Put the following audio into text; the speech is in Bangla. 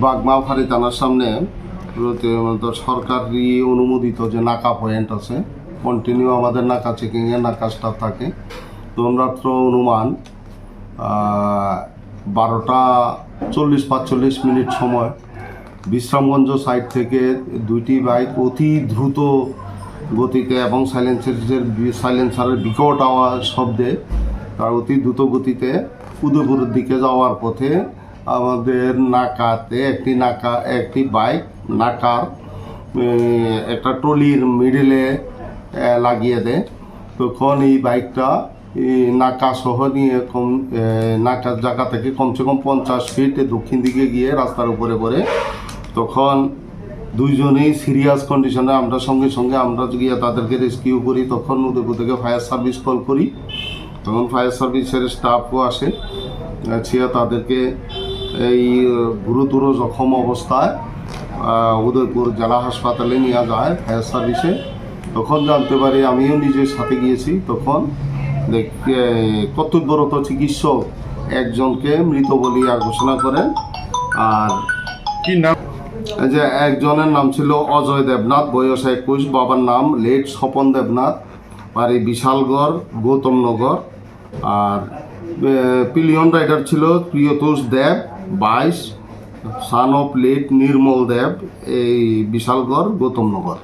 বাগমাফারি থানার সামনে প্রতিনিয়ত সরকারি অনুমোদিত যে নাকা পয়েন্ট আছে কন্টিনিউ আমাদের নাকা চেকিংয়ে নাকা স্টাফ থাকে। তরুণরাত্র অনুমান বারোটা চল্লিশ পাঁচচল্লিশ মিনিট সময় বিশ্রামগঞ্জ সাইড থেকে দুইটি বাইক অতি দ্রুত গতিতে এবং সাইলেন্সারের সাইলেন্সারের বিকট আওয়াজ শব্দে তার অতি দ্রুত গতিতে উদয়পুরের দিকে যাওয়ার পথে আমাদের নাকাতে একটি নাকা, একটি বাইক, নাকার একটা ট্রলির মিডলে লাগিয়ে দেয়। তখন এই বাইকটা নাকা সহ নিয়ে কম নাকার জায়গা থেকে কমসে কম পঞ্চাশ ফিট দক্ষিণ দিকে গিয়ে রাস্তার উপরে পড়ে। তখন দুইজনেই সিরিয়াস কন্ডিশনে আমরা সঙ্গে সঙ্গে আমরা গিয়ে তাদেরকে রেস্কিউ করি। তখন উদয়পুর থেকে ফায়ার সার্ভিস কল করি। তখন ফায়ার সার্ভিসের স্টাফও আসে। সে তাদেরকে এই গুরুতর জখম অবস্থায় উদয়পুর জেলা হাসপাতালে নিয়ে যায় ফায়ার সার্ভিসে। তখন জানতে পারি আমিও নিজের সাথে গিয়েছি। তখন দেখ- কর্তব্যরত চিকিৎসক একজনকে মৃত বলিয়া ঘোষণা করেন। আর কি নাম? যে একজনের নাম ছিল অজয় দেবনাথ বয়স একুশ বাবার নাম লেট স্বপন দেবনাথ বাড়ি বিশালগড় গৌতমনগর আর পিলিয়ন রাইডার ছিল প্রিয়তোষ দেব। বাইশ সান অফ লেট নির্মল দেব এই বিশালগড় গৌতমনগর